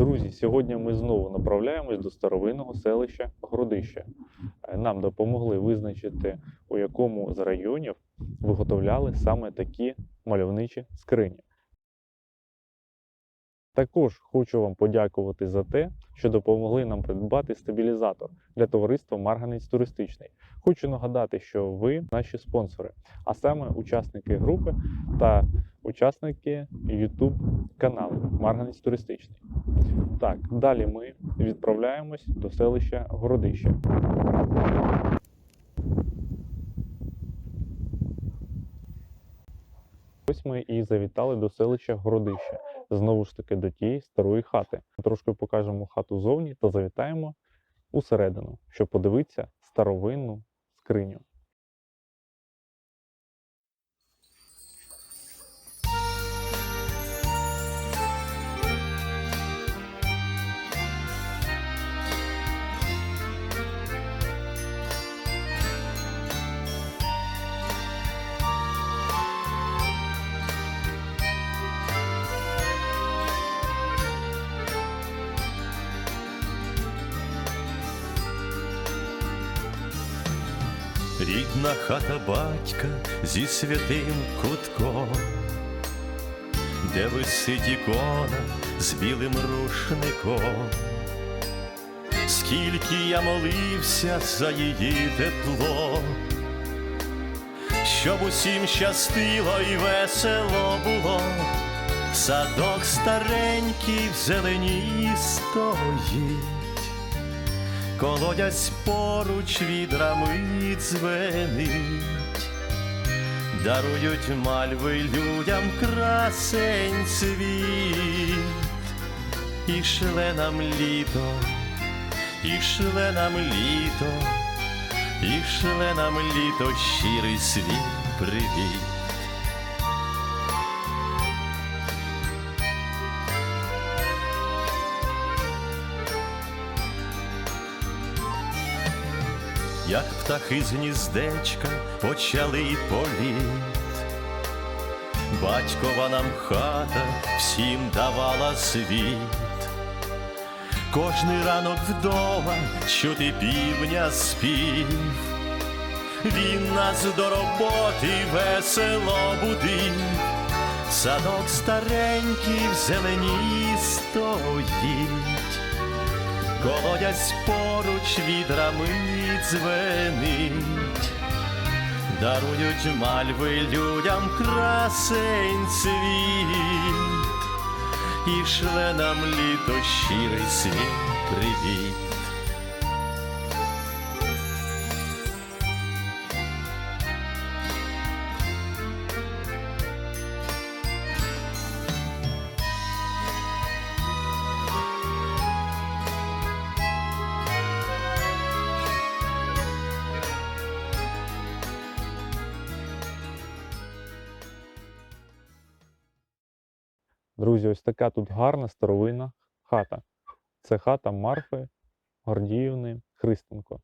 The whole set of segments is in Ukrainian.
Друзі, сьогодні ми знову направляємось до старовинного селища Городище. Е, Нам допомогли визначити, у якому з районів виготовляли саме такі мальовничі скрині. Також хочу вам подякувати за те, що допомогли нам придбати стабілізатор для товариства Марганець Туристичний. Хочу нагадати, що ви наші спонсори, а саме учасники групи та учасники YouTube каналу Марганець Туристичний. Так, далі ми відправляємось до селища Городище. Ось ми і завітали до селища Городище. Знову ж таки до тієї старої хати. Трошки покажемо хату зовні та завітаємо усередину, щоб подивитися старовинну скриню. Рідна хата батька зі святим кутком, де висить ікона з білим рушником. Скільки я молився за її тепло, щоб усім щастило і весело було, садок старенький в зелені стоїть. Колодязь поруч відрами дзвенить, дарують мальви людям красень світ, і шле нам літо, і шле нам літо, і шле нам літо щирий світ привіт. Як птахи з гніздечка почали політ. Батькова нам хата всім давала світ. Кожний ранок вдома чути півня спів. Він нас до роботи весело будив. Садок старенький в зелені стоїть. Колодязь поруч відрами дзвенить, дарують мальви людям красень світ, і шле нам літо щирий світ привіт. Друзі, ось така тут гарна старовинна хата. Це хата Марфи Гордіївни Христенко.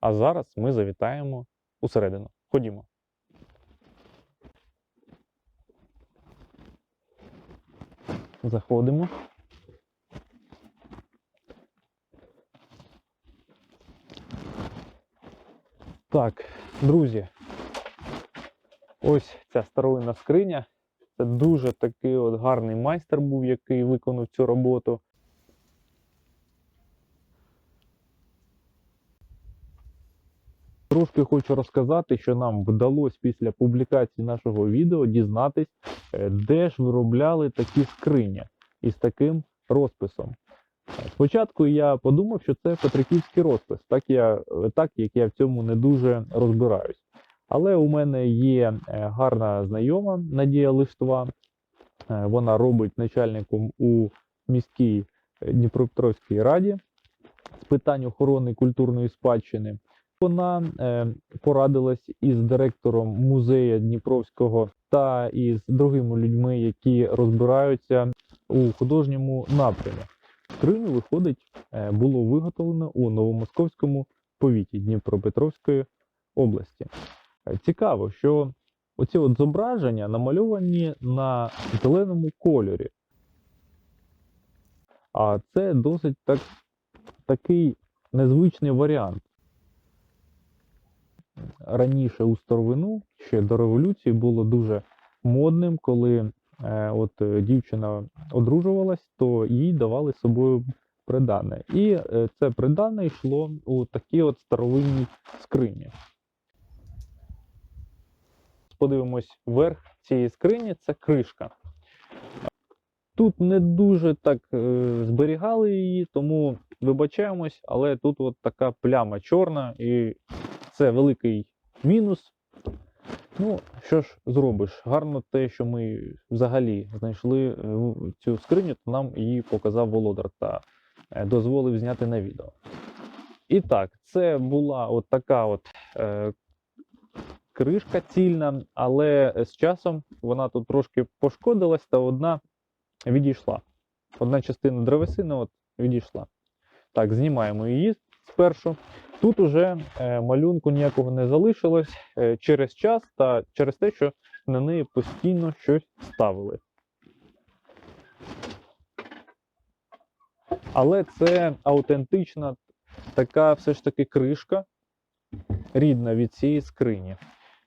А зараз ми завітаємо усередину. Ходімо. Заходимо. Так, друзі, Ось ця старовинна скриня. Це дуже такий от гарний майстер був, який виконав цю роботу. Трошки хочу розказати, що нам вдалося після публікації нашого відео дізнатись, е, де ж виробляли такі скрині із таким розписом. Спочатку я подумав, що це Петриківський розпис, так, я, так як я в цьому не дуже розбираюсь. Але у мене є е, гарна знайома Надія Лиштва. Е, Вона робить начальником у міській е, Дніпропетровській раді з питань охорони культурної спадщини. Вона порадилась із директором музею Дніпровського та із другими людьми, які розбираються у художньому напрямі. Скриню, виходить, було виготовлено у Новомосковському повіті Дніпропетровської області. Е, Цікаво, що оці от зображення намальовані на зеленому кольорі. А це досить так, такий незвичний варіант. Раніше у старовину, ще до революції, було дуже модним, коли е, от, е, дівчина одружувалась, то їй давали з собою придане. І е, це придане йшло у такі от старовинні скрині. Подивимось верх цієї скрині це кришка. Тут не дуже так е, зберігали її, тому вибачаємось, але тут от така пляма чорна, і це великий мінус. Ну, що ж зробиш? Гарно те, що ми взагалі знайшли е, цю скриню, то нам її показав володар та е, дозволив зняти на відео. І так, це була от така от е, кришка цільна, але з часом вона тут трошки пошкодилась, та одна відійшла. Одна частина древесини от відійшла. Так, знімаємо її спершу. Тут уже е, малюнку ніякого не залишилось е, через час та через те, що на неї постійно щось ставили. Але це аутентична така все ж таки кришка, рідна від цієї скрині.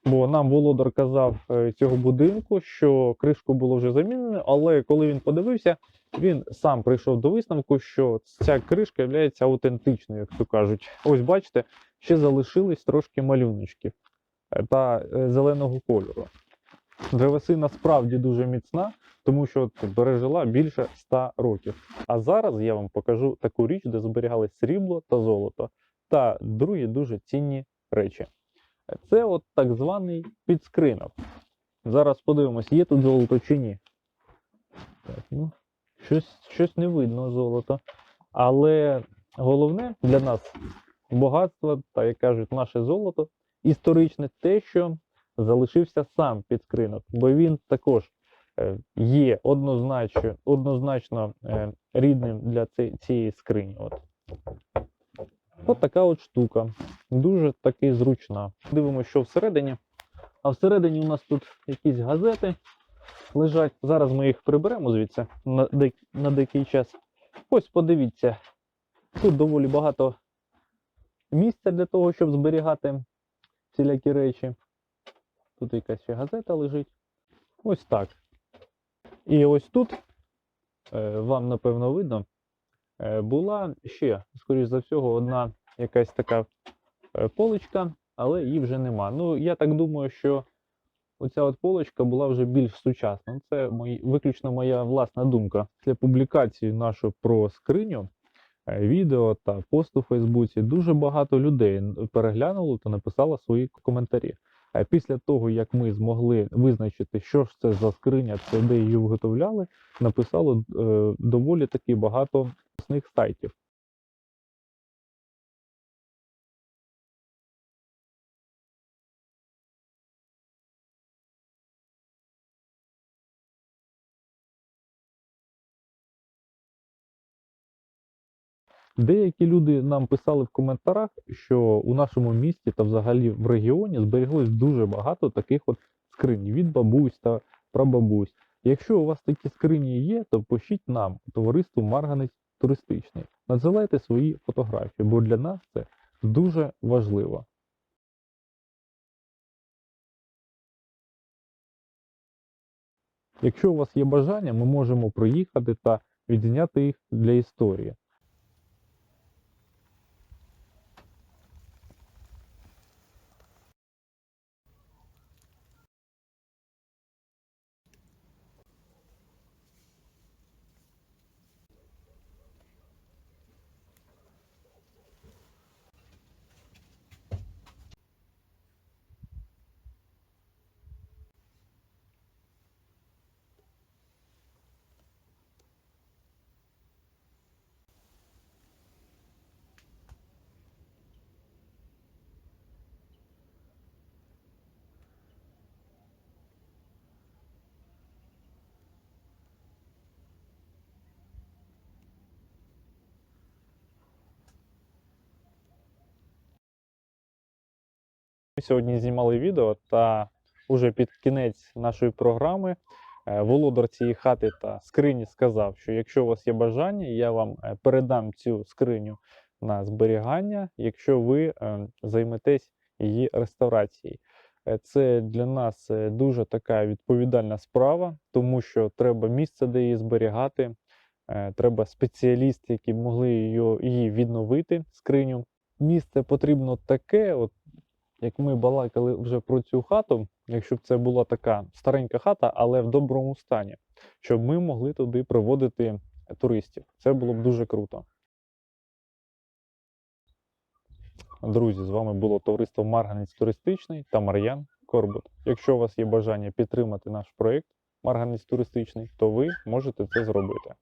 Бо нам володар казав е, цього будинку, що кришку було вже замінено, але коли він подивився, він сам прийшов до висновку, що ця кришка є аутентичною, як то кажуть. Ось бачите, ще залишились трошки малюночків е, та е, зеленого кольору. Древесина справді дуже міцна, тому що пережила більше 100 років. А зараз я вам покажу таку річ, де зберігались срібло та золото, та другі дуже цінні речі. Це от так званий підскринок. Зараз подивимось, є тут золото чи ні. Так, ну, щось, щось не видно золото. Але головне для нас багатство, та як кажуть, наше золото історичне те, що залишився сам підскринок, бо він також е, є однозначно, однозначно е, рідним для цієї скрині. От. От така от штука. Дуже таки зручна. Дивимося, що всередині. А всередині у нас тут якісь газети лежать. Зараз ми їх приберемо звідси на, дек- на деякий час. Ось подивіться. Тут доволі багато місця для того, щоб зберігати всілякі речі. Тут якась ще газета лежить. Ось так. І ось тут, е, вам напевно видно, була ще, скоріш за всього, одна якась така е, поличка, але її вже нема. Ну, я так думаю, що оця от поличка була вже більш сучасна. Це мої, виключно моя власна думка. Після публікації нашої про скриню, е, відео та пост у Фейсбуці дуже багато людей переглянуло та написало свої коментарі. А після того, як ми змогли визначити, що ж це за скриня, це де її виготовляли, написало е, доволі таки багато сайтів. Деякі люди нам писали в коментарях, що у нашому місті та взагалі в регіоні зберіглось дуже багато таких от скринь від бабусь та прабабусь. Якщо у вас такі скрині є, то пишіть нам, товариству Марганець туристичний. Надсилайте свої фотографії, бо для нас це дуже важливо. Якщо у вас є бажання, ми можемо приїхати та відзняти їх для історії. Ми сьогодні знімали відео та уже під кінець нашої програми е, володар цієї хати та скрині сказав, що якщо у вас є бажання, я вам е, передам цю скриню на зберігання, якщо ви е, займетесь її реставрацією. Це для нас дуже така відповідальна справа, тому що треба місце, де її зберігати. Треба спеціалісти, які могли її відновити, скриню. Місце потрібно таке, от як ми балакали вже про цю хату, якщо б це була така старенька хата, але в доброму стані, щоб ми могли туди приводити туристів. Це було б дуже круто. Друзі, з вами було товариство Марганець Туристичний та Мар'ян Корбут. Якщо у вас є бажання підтримати наш проєкт Марганець Туристичний, то ви можете це зробити.